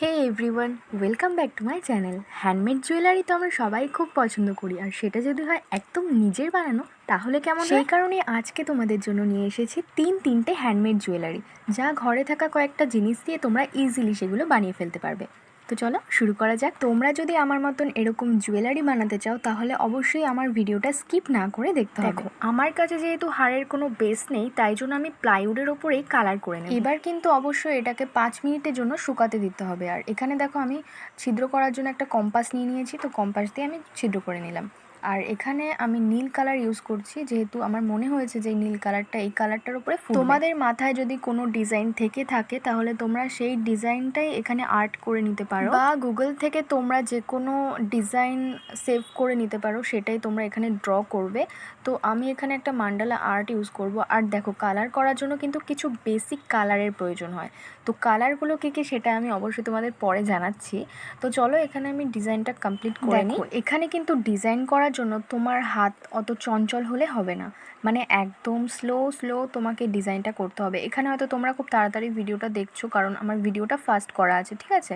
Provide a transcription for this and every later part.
Hey everyone welcome back to my channel handmade jewellery তো আমরা সবাই খুব পছন্দ করি। আর সেটা যদি হয় একদম নিজের বানানো, তাহলে কেমন সেই কারণে আজকে তোমাদের জন্য নিয়ে এসেছি তিন তিনটে হ্যান্ডমেড জুয়েলারি যা ঘরে থাকা কয়েকটা জিনিস দিয়ে তোমরা ইজিলি সেগুলো বানিয়ে ফেলতে পারবে। তো চলো শুরু করা যাক। তোমরা যদি আমার মতন এরকম জুয়েলারি বানাতে চাও তাহলে অবশ্যই আমার ভিডিওটা স্কিপ না করে দেখতে হবে। দেখো আমার কাছে যেহেতু হাড়ের কোনো বেস নেই তাই জন্য আমি প্লাইউডের ওপরেই কালার করে নেব। এবার কিন্তু অবশ্যই এটাকে পাঁচ মিনিটের জন্য শুকাতে দিতে হবে। আর এখানে দেখো আমি ছিদ্র করার জন্য একটা কম্পাস নিয়ে নিয়েছি তো কম্পাস দিয়ে আমি ছিদ্র করে নিলাম। আর এখানে আমি নীল কালার ইউজ করছি যেহেতু আমার মনে হয়েছে যে নীল কালারটা এই কালারটার উপরে তোমাদের মাথায় যদি কোনো ডিজাইন থেকে থাকে তাহলে তোমরা সেই ডিজাইনটাই এখানে আর্ট করে নিতে পারো। বা গুগল থেকে তোমরা যে কোনো ডিজাইন সেভ করে নিতে পারো সেটাই তোমরা এখানে ড্র করবে। তো আমি এখানে একটা মান্ডালা আর্ট ইউজ করব। আর দেখো কালার করার জন্য কিন্তু কিছু বেসিক কালারের প্রয়োজন হয়। তো কালারগুলো কী কী সেটা আমি অবশ্যই তোমাদের পরে জানাচ্ছি। তো চলো এখানে আমি ডিজাইনটা কমপ্লিট করে নিই। এখানে কিন্তু ডিজাইন করার জন্য তোমার হাত অত চঞ্চল হলে হবে না। মানে একদম স্লো স্লো তোমাকে ডিজাইনটা করতে হবে। এখানে হয়তো তোমরা খুব তাড়াতাড়ি ভিডিওটা দেখছ, কারণ আমার ভিডিওটা ফাস্ট করা আছে, ঠিক আছে?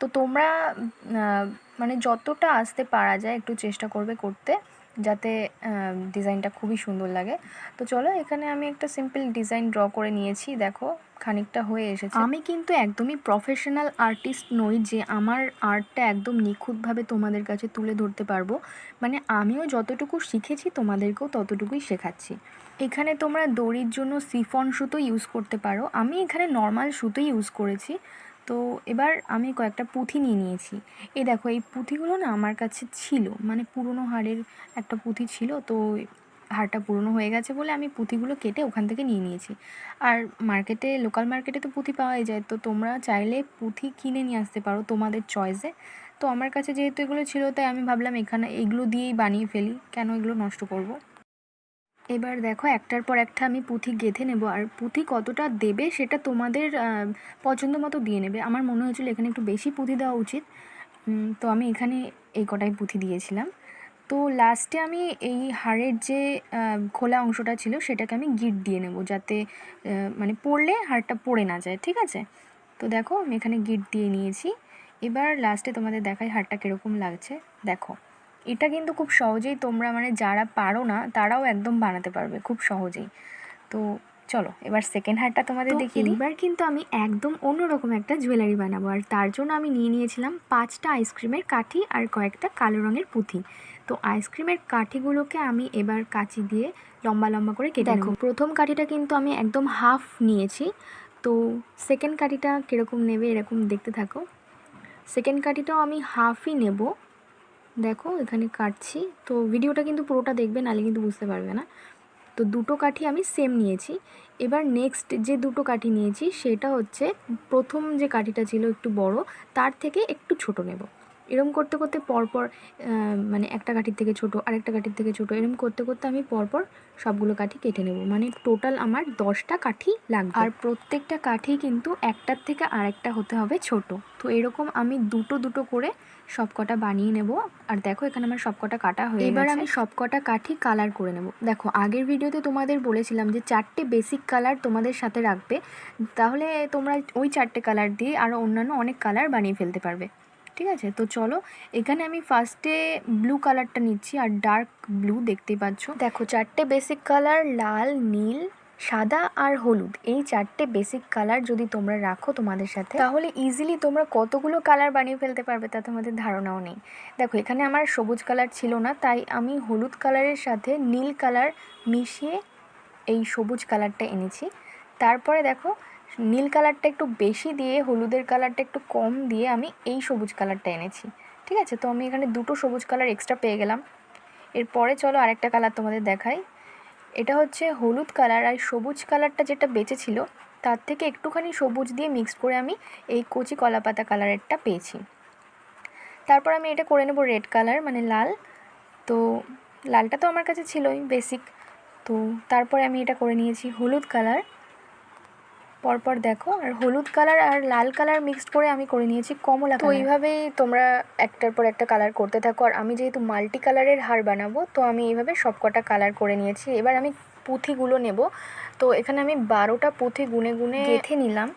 তো তোমরা মানে যতটা আসতে পারা যায় একটু চেষ্টা করবে করতে। যাতে ডিজাইনটা খুবই সুন্দর লাগে। তো চলো, এখানে আমি একটা সিম্পল ডিজাইন ড্র করে নিয়েছি। দেখো, খানিকটা হয়ে এসেছে। আমি কিন্তু একদমই প্রফেশনাল আর্টিস্ট নই যে আমার আর্টটা একদম নিখুঁতভাবে তোমাদের কাছে তুলে ধরতে পারব। মানে আমিও যতটুকু শিখেছি, তোমাদেরকেও ততটুকুই শেখাচ্ছি। এখানে তোমরা দড়ির জন্য সিফন সুতো ইউজ করতে পারো। আমি এখানে নর্মাল সুতোই ইউজ করেছি। তো এবার আমি কয়েকটা পুঁথি নিয়ে নিয়েছি। এই দেখো, এই পুঁথিগুলো না আমার কাছে ছিল মানে পুরনো হাড়ের একটা পুঁথি ছিল, তো হাড়টা পুরনো হয়ে গেছে বলে আমি পুঁথিগুলো কেটে ওখান থেকে নিয়ে নিয়েছি। আর মার্কেটে, লোকাল মার্কেটে তো পুঁথি পাওয়াই যায়, তো তোমরা চাইলে পুঁথি কিনে নিয়ে আসতে পারো তোমাদের চয়েসে। তো আমার কাছে যেহেতু এগুলো ছিল, তাই আমি ভাবলাম এখানে এগুলো দিয়েই বানিয়ে ফেলি, কেন এগুলো নষ্ট করব। এবার দেখো, একটার পর একটা আমি পুঁথি গেঁথে নেব। আর পুঁথি কতটা দেবে সেটা তোমাদের পছন্দ মতো দিয়ে নেবে। আমার মনে হয়েছিল এখানে একটু বেশি পুঁথি দেওয়া উচিত। তো আমি এখানে এই কটাই পুঁথি দিয়েছিলাম। তো লাস্টে আমি এই হাড়ের যে খোলা অংশটা ছিল, সেটাকে আমি গিট দিয়ে নেব যাতে মানে পড়লে হাড়টা পড়ে না যায়, ঠিক আছে? তো দেখো, আমি এখানে গিট দিয়ে নিয়েছি। এবার লাস্টে তোমাদের দেখাই হাড়টা কীরকম লাগছে। দেখো। এটা কিন্তু খুব সহজেই তোমরা মানে যারা পারো না তারাও একদম বানাতে পারবে খুব সহজেই। তো চলো এবার সেকেন্ড হারটা তোমাদের দেখিয়ে দিই। এবার কিন্তু আমি একদম অন্যরকম একটা জুয়েলারি বানাবো আর তার জন্য আমি নিয়ে নিয়েছিলাম পাঁচটা আইসক্রিমের কাঠি আর কয়েকটা কালো রঙের পুঁথি। তো আইসক্রিমের কাঠিগুলোকে আমি এবার কাঁচি দিয়ে লম্বা লম্বা করে কেটে দেখো। প্রথম কাঠিটা কিন্তু আমি একদম হাফ নিয়েছি। তো সেকেন্ড কাঠিটা কীরকম নেবে এরকম দেখতে থাকো। সেকেন্ড কাঠিটাও আমি হাফই নেব। দেখো, এখানে কাটছি। তো ভিডিওটা কিন্তু পুরোটা দেখবে, নাহলে কিন্তু বুঝতে পারবে না। তো দুটো কাঠি আমি সেম নিয়েছি। এবার নেক্সট যে দুটো কাঠি নিয়েছি, সেটা হচ্ছে প্রথম যে কাঠিটা ছিল একটু বড়, তার থেকে একটু ছোট নেব। এরম করতে করতে পরপর মানে একটা কাঠির থেকে ছোট আরেকটা কাঠির থেকে ছোট এরম করতে করতে আমি পরপর সবগুলো কাঠি কেটে নেব। মানে টোটাল আমার দশটা কাঠি লাগবে। আর প্রত্যেকটা কাঠি কিন্তু একটার থেকে আরেকটা হতে হবে ছোট। তো এরকম আমি দুটো দুটো করে সবকটা বানিয়ে নেব। আর দেখো এখানে আমার সবকটা কাটা হয়ে এবার আমি সবকটা কাঠি কালার করে নেব। দেখো আগের ভিডিওতে তোমাদের বলেছিলাম যে চারটে বেসিক কালার তোমাদের সাথে রাখবে। তাহলে তোমরা ওই চারটে কালার দিয়ে আরও অন্যান্য অনেক কালার বানিয়ে ফেলতে পারবে। ঠিক আছে? তো চলো, এখানে আমি ফার্স্টে ব্লু কালারটা নিচ্ছি আর ডার্ক ব্লু দেখতে পাচ্ছ। দেখো, চারটে বেসিক কালার লাল, নীল, সাদা আর হলুদ। এই চারটে বেসিক কালার যদি তোমরা রাখো তোমাদের সাথে, তাহলে ইজিলি তোমরা কতগুলো কালার বানিয়ে ফেলতে পারবে তা তোমাদের ধারণাও নেই। দেখো, এখানে আমার সবুজ কালার ছিল না, তাই আমি হলুদ কালারের সাথে নীল কালার মিশিয়ে এই সবুজ কালারটা এনেছি। তারপরে দেখো নীল কালারটা একটু বেশি দিয়ে, হলুদের কালারটা একটু কম দিয়ে আমি এই সবুজ কালারটা এনেছি। ঠিক আছে? তো আমি এখানে দুটো সবুজ কালার এক্সট্রা পেয়ে গেলাম। এরপরে চলো আরেকটা কালার তোমাদের দেখাই। এটা হচ্ছে হলুদ কালার আর সবুজ কালারটা যেটা বেঁচে ছিল, তার থেকে একটুখানি সবুজ দিয়ে মিক্স করে আমি এই কচি কলাপাতা কালারেরটা পেয়েছি। তারপর আমি এটা করে নেব রেড কালার মানে লাল। তো লালটা তো আমার কাছে ছিলই বেসিক তো তারপরে আমি এটা করে নিয়েছি হলুদ কালার। পরপর দেখো আর হলুদ কালার আর লাল কালার মিক্সড করে আমি করে নিয়েছি কমলা তো এইভাবেই তোমরা একটার পর একটা কালার করতে থাকো আর আমি যেহেতু মাল্টি কালারের হার বানাবো তো আমি এইভাবে সবকটা কালার করে নিয়েছি। এবার আমি পুঁথিগুলো নেব। তো এখানে আমি বারোটা পুঁথি গুনে গুনে গেঁথে নিলাম।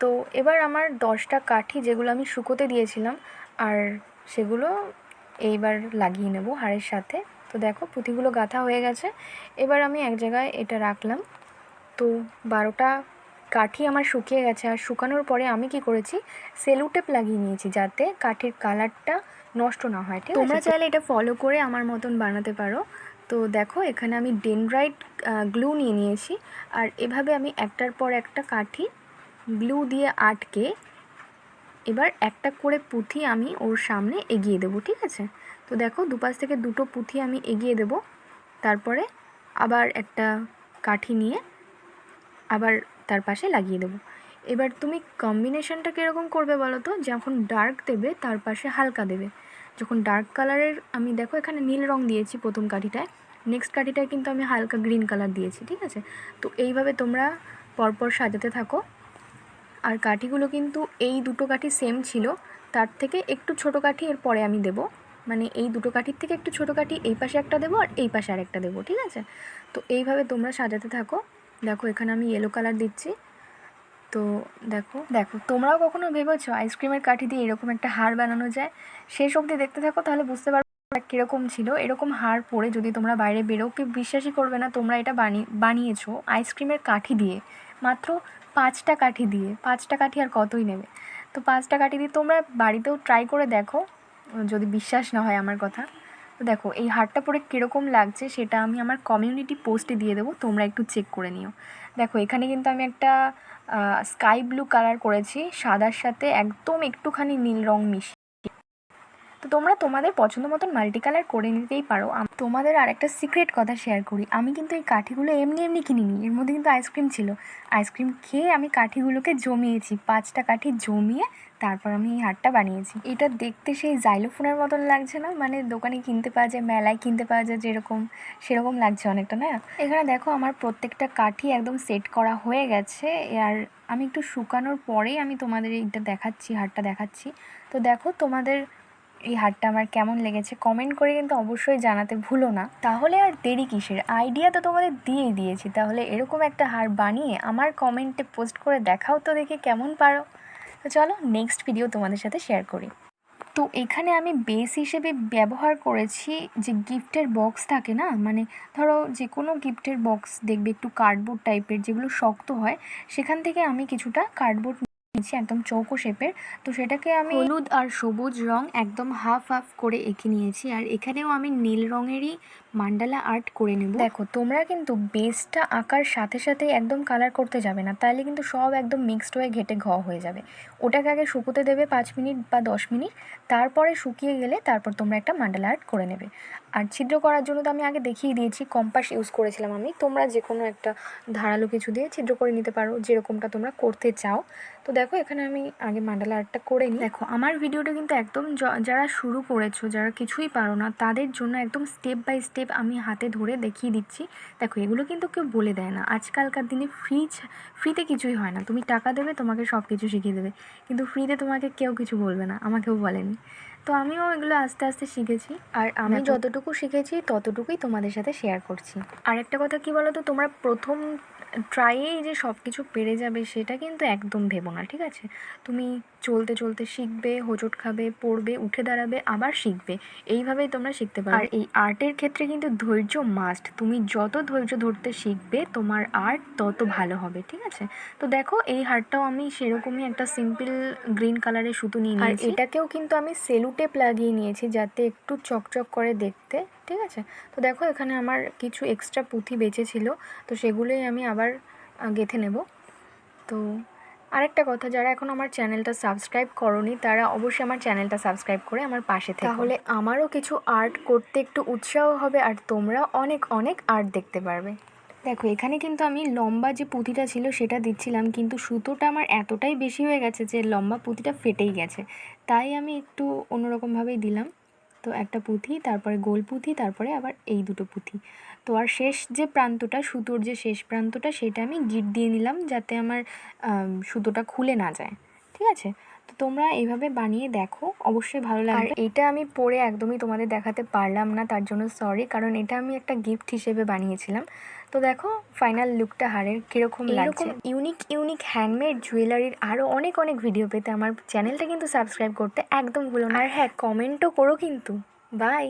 তো তো এবার আমার দশটা কাঠি যেগুলো আমি শুকোতে দিয়েছিলাম আর সেগুলো এইবার লাগিয়ে নেব হাড়ের সাথে। তো দেখো পুঁথিগুলো গাঁথা হয়ে গেছে। এবার আমি এক জায়গায় এটা রাখলাম। তো বারোটা কাঠি আমার শুকিয়ে গেছে আর শুকানোর পরে আমি কি করেছি? সেলুটেপ লাগিয়ে নিয়েছি যাতে কাঠের কালারটা নষ্ট না হয়, ঠিক তোমরা চাইলে এটা ফলো করে আমার মতন বানাতে পারো। তো দেখো, এখানে আমি ডেনড্রাইট গ্লু নিয়ে নিয়েছি। আর এভাবে আমি একটার পর একটা কাঠি গ্লু দিয়ে আটকে এবার একটা করে পুঁথি আমি ওর সামনে এগিয়ে দেবো, ঠিক আছে? তো দেখো, দুপাশ থেকে দুটো পুঁথি আমি এগিয়ে দেবো। তারপরে আবার একটা কাঠি নিয়ে আবার তার পাশে লাগিয়ে দেবো। এবার তুমি কম্বিনেশনটা কীরকম করবে বলো তো? যখন ডার্ক দেবে, তার পাশে হালকা দেবে। যখন ডার্ক কালারের আমি দেখো এখানে নীল রং দিয়েছি প্রথম কাঠিটায়। নেক্সট কাঠিটায় কিন্তু আমি হালকা গ্রিন কালার দিয়েছি, ঠিক আছে? তো এইভাবে তোমরা পরপর সাজাতে থাকো। আর কাঠিগুলো কিন্তু এই দুটো কাঠি সেম ছিল। তার থেকে একটু ছোটো কাঠি এর পরে আমি দেবো। মানে এই দুটো কাঠির থেকে একটু ছোটো কাঠি এই পাশে একটা দেবো আর এই পাশে আরেকটা দেবো, ঠিক আছে? তো এইভাবে তোমরা সাজাতে থাকো। দেখো, এখানে আমি ইয়েলো কালার দিচ্ছি। তো দেখো দেখো, তোমরাও কখনো ভেবেছো আইসক্রিমের কাঠি দিয়ে এরকম একটা হার বানানো যায়? শেষ অবধি দেখতে থাকো, তাহলে বুঝতে পারবে কীরকম ছিল। এরকম হার পরে যদি তোমরা বাইরে বেরো কি বিশ্বাসই করবে না তোমরা এটা বানিয়ে বানিয়েছো আইসক্রিমের কাঠি দিয়ে। মাত্র পাঁচটা কাঠি দিয়ে, পাঁচটা কাঠি আর কতই নেবে? তো পাঁচটা কাঠি দিয়ে তোমরা বাড়িতেও ট্রাই করে দেখো, যদি বিশ্বাস না হয় আমার কথা। তো দেখো, এই হারটা পরে কীরকম লাগছে সেটা আমি আমার কমিউনিটি পোস্টে দিয়ে দেবো, তোমরা একটু চেক করে নিও। দেখো, এখানে কিন্তু আমি একটা স্কাই ব্লু কালার করেছি, সাদার সাথে একদম একটুখানি নীল রং মিশিয়ে। তো তোমরা তোমাদের পছন্দ মতন মাল্টি কালার করে নিতেই পারো। তোমাদের আর একটা সিক্রেট কথা শেয়ার করি। আমি কিন্তু এই কাঠিগুলো এমনি এমনি কিনিনি। এর মধ্যে কিন্তু আইসক্রিম ছিল। আইসক্রিম খেয়ে আমি কাঠিগুলোকে জমিয়েছি। পাঁচটা কাঠি জমিয়ে তারপর আমি এই হারটা বানিয়েছি। এটা দেখতে সেই জাইলোফোনের মতন লাগছে না? মানে দোকানে কিনতে পাওয়া যায়, মেলায় কিনতে পাওয়া যায়, যেরকম, সেরকম লাগছে অনেকটা, না? এখানে দেখো আমার প্রত্যেকটা কাঠি একদম সেট করা হয়ে গেছে। আর আমি একটু শুকানোর পরেই আমি তোমাদের এইটা দেখাচ্ছি হারটা দেখাচ্ছি। তো দেখো তোমাদের এই হারটা আমার কেমন লেগেছে কমেন্ট করে কিন্তু অবশ্যই জানাতে ভুলো না। তাহলে আর দেরি কিসের? আইডিয়া তো তোমাদের দিয়েই দিয়েছি। তাহলে এরকম একটা হার বানিয়ে আমার কমেন্টে পোস্ট করে দেখাও তো দেখি কেমন পারো। তো চলো নেক্সট ভিডিও তোমাদের সাথে শেয়ার করি। তো এখানে আমি বেস হিসেবে ব্যবহার করেছি যে গিফটের বক্স থাকে না? মানে ধরো যে কোনো গিফটের বক্স দেখবে একটু কার্ডবোর্ড টাইপের যেগুলো শক্ত হয়, সেখান থেকে আমি কিছুটা কার্ডবোর্ড নিয়েছি একদম চৌকো শেপের তো সেটাকে আমি হলুদ আর সবুজ রং একদম হাফ হাফ করে এঁকে নিয়েছি। আর এখানেও আমি নীল রঙেরই মান্ডালা আর্ট করে নেব। দেখো তোমরা কিন্তু বেসটা আঁকার সাথে সাথে একদম কালার করতে যাবে না তাহলে কিন্তু সব একদম মিক্সড হয়ে ঘেটে ঘ হয়ে যাবে। ওটাকে আগে শুকোতে দেবে পাঁচ মিনিট বা দশ মিনিট তারপরে শুকিয়ে গেলে তারপর তোমরা একটা মান্ডালা আর্ট করে নেবে। আর ছিদ্র করার জন্য তো আমি আগে দেখিয়ে দিয়েছি কম্পাস ইউজ করেছিলাম আমি তোমরা যে কোনো একটা ধারালো কিছু দিয়ে ছিদ্র করে নিতে পারো যেরকমটা তোমরা করতে চাও। তো দেখো এখানে আমি আগে মান্ডালা আর্টটা করে নিই। দেখো আমার ভিডিওটা কিন্তু একদম যারা শুরু করেছ যারা কিছুই পারো না তাদের জন্য একদম স্টেপ বাই স্টেপ আমি হাতে ধরে দেখিয়ে দিচ্ছি। দেখো এগুলো কিন্তু কেউ বলে দেয় না। আজকালকার দিনে ফ্রি ফ্রিতে কিছুই হয় না। তুমি টাকা দেবে তোমাকে সব কিছু শিখিয়ে দেবে। কিন্তু ফ্রিতে তোমাকে কেউ কিছু বলবে না আমাকেও বলেনি। তো আমিও এগুলো আস্তে আস্তে শিখেছি। আর আমি যতটুকু শিখেছি ততটুকুই তোমাদের সাথে শেয়ার করছি। আর একটা কথা কি বলো তো তোমরা প্রথম ট্রাইয়েই যে সব কিছু পেরে যাবে সেটা কিন্তু একদম ভেবো না ঠিক আছে? তুমি চলতে চলতে শিখবে হোঁচট খাবে পড়বে উঠে দাঁড়াবে আবার শিখবে। এইভাবেই তোমরা শিখতে পারো আর এই আর্টের ক্ষেত্রে কিন্তু ধৈর্য মাস্ট তুমি যত ধৈর্য ধরতে শিখবে তোমার আর্ট তত ভালো হবে ঠিক আছে? তো দেখো এই হারটাও আমি সেরকমই একটা সিম্পল গ্রিন কালারের সুতো নিয়ে আর নিয়েছি। এটাকেও কিন্তু আমি সেলুটেপ লাগিয়ে নিয়েছি যাতে একটু চকচক করে দেখতে ঠিক আছে? তো দেখো এখানে আমার কিছু এক্সট্রা পুঁথি বেঁচে ছিল, তো সেগুলোই আমি আবার গেঁথে নেব। তো আরেকটা কথা, যারা এখন আমার চ্যানেলটা সাবস্ক্রাইব করনি, তারা অবশ্যই আমার চ্যানেলটা সাবস্ক্রাইব করে আমার পাশে থেকে। তাহলে আমারও কিছু আর্ট করতে একটু উৎসাহ হবে, আর তোমরা অনেক অনেক আর্ট দেখতে পারবে। দেখো, এখানে কিন্তু আমি লম্বা যে পুঁতিটা ছিল সেটা দিচ্ছিলাম, কিন্তু সুতোটা আমার এতটাই বেশি হয়ে গেছে যে লম্বা পুঁতিটা ফেটেই গেছে। তাই আমি একটু অন্যরকমভাবেই দিলাম। তো একটা পুঁথি, তারপরে গোল পুঁথি, তারপরে আবার এই দুটো পুঁথি। তো আর শেষ যে প্রান্তটা, সুতোর যে শেষ প্রান্তটা, সেটা আমি গিট দিয়ে নিলাম যাতে আমার সুতোটা খুলে না যায়। ঠিক আছে? তো তোমরা এভাবে বানিয়ে দেখো অবশ্যই ভালো লাগবে। আর এটা আমি পরে একদমই তোমাদের দেখাতে পারলাম না তার জন্য সরি কারণ এটা আমি একটা গিফট হিসেবে বানিয়েছিলাম। তো দেখো ফাইনাল লুকটা হারের কীরকম লাগছে। ইউনিক ইউনিক হ্যান্ডমেড জুয়েলারির আরও অনেক অনেক ভিডিও পেতে আমার চ্যানেলটা কিন্তু সাবস্ক্রাইব করতে একদম ভুলো না। আর হ্যাঁ কমেন্টও করো কিন্তু। বাই